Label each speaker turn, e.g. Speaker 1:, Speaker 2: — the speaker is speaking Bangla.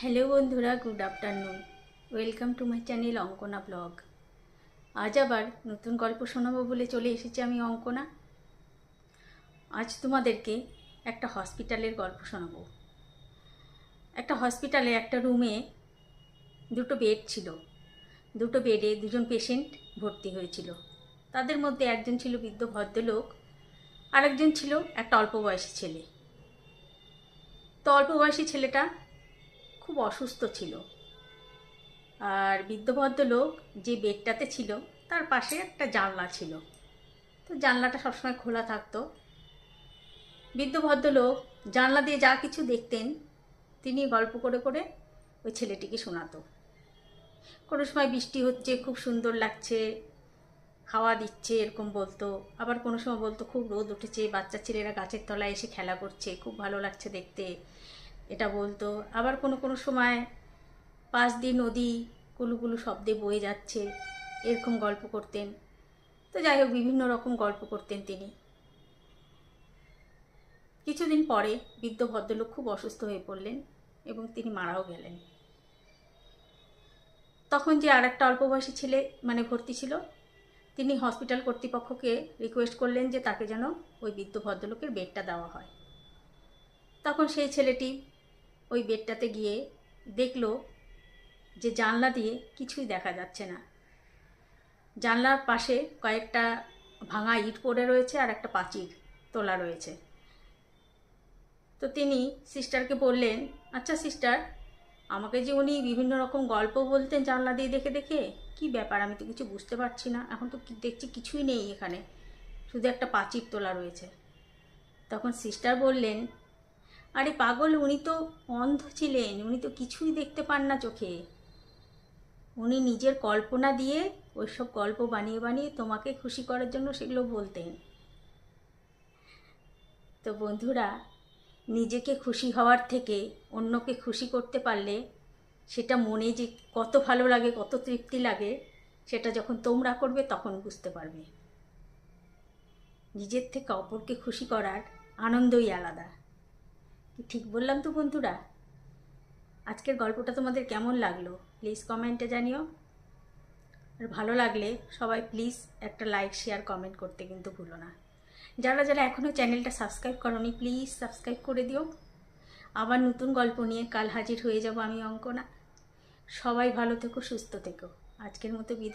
Speaker 1: হ্যালো বন্ধুরা good afternoon welcome to my channel Ankana vlog আজ আবার নতুন গল্প শোনাবো বলে চলে এসেছি আমি অঙ্কনা। আজ তোমাদেরকে একটা হসপিটালের গল্প শোনাবো। একটা হসপিটালে একটা রুমে দুটো বেড ছিল। দুটো বেডে দুজন পেশেন্ট ভর্তি হয়েছিল। তাদের মধ্যে একজন ছিল বৃদ্ধ ভদ্রলোক, আরেকজন ছিল একটা অল্প বয়সী ছেলে। তো অল্প বয়সী ছেলেটা খুব অসুস্থ ছিল। আর বৃদ্ধ ভদ্রলোক যে বেডটাতে ছিল, তার পাশে একটা জানলা ছিল। তো জানলাটা সবসময় খোলা থাকতো। বৃদ্ধ ভদ্রলোক জানলা দিয়ে যা কিছু দেখতেন, তিনি গল্প করে করে ওই ছেলেটিকে শোনাতো। কোনো সময় বৃষ্টি হচ্ছে, খুব সুন্দর লাগছে, হাওয়া দিচ্ছে এরকম বলতো। আবার কোনো সময় বলতো, খুব রোদ উঠেছে, বাচ্চা ছেলেরা গাছের তলায় এসে খেলা করছে, খুব ভালো লাগছে দেখতে। এটা বলতো। আবার কোনো কোনো সময় পাশ দিয়ে নদী কুলুকুলু শব্দে বয়ে যাচ্ছে, এরকম গল্প করতেন। তো যাই হোক, বিভিন্ন রকম গল্প করতেন তিনি। কিছুদিন পরে বৃদ্ধ ভদ্রলোক খুব অসুস্থ হয়ে পড়লেন এবং তিনি মারাও গেলেন। তখন যে আর একটা অল্প বয়সী ছেলে মানে ভর্তি ছিল, তিনি হসপিটাল কর্তৃপক্ষকে রিকোয়েস্ট করলেন যে তাকে যেন ওই বৃদ্ধ ভদ্রলোকের বেডটা দেওয়া হয়। তখন সেই ছেলেটি ওই বেডটাতে গিয়ে দেখল যে জানলা দিয়ে কিছুই দেখা যাচ্ছে না। জানলার পাশে কয়েকটা ভাঙা ইট পড়ে রয়েছে আর একটা পাঁচির তোলা রয়েছে। তো তিনি সিস্টারকে বললেন আচ্ছা সিস্টার, আমাকে যে উনি বিভিন্ন রকম গল্প বলতেন জানলা দিয়ে দেখে দেখে, কি ব্যাপার? আমি তো কিছু বুঝতে পারছি না। এখন তো দেখছি কিছুই নেই এখানে। শুধু একটা পাঁচির তোলা রয়েছে। তখন সিস্টার বললেন আরে পাগল, উনি তো অন্ধ ছিলেন, উনি তো কিছুই দেখতে পান না চোখে। উনি নিজের কল্পনা দিয়ে ওইসব গল্প বানিয়ে বানিয়ে তোমাকে খুশি করার জন্য সেগুলো বলতেন। তো বন্ধুরা, নিজেকে খুশি হওয়ার থেকে অন্যকে খুশি করতে পারলে সেটা মনে যে কত ভালো লাগে, কত তৃপ্তি লাগে, সেটা যখন তোমরা করবে তখন বুঝতে পারবে। নিজের থেকে অপরকে খুশি করার আনন্দই আলাদা। ঠিক বললাম তো বন্ধুরা। আজকের গল্পটা তোমাদের কেমন লাগল? প্লিজ কমেন্টে জানিও। আর ভালো লাগলে সবাই প্লিজ একটা লাইক শেয়ার কমেন্ট করতে কিন্তু ভুলো না। যারা যারা এখনও চ্যানেলটা সাবস্ক্রাইব করনি প্লিজ সাবস্ক্রাইব করে দিও। আবার নতুন গল্প নিয়ে কাল হাজির হয়ে যাব আমি অঙ্কনা। সবাই ভালো থেকো, সুস্থ থেকো। আজকের মতো বিদায়।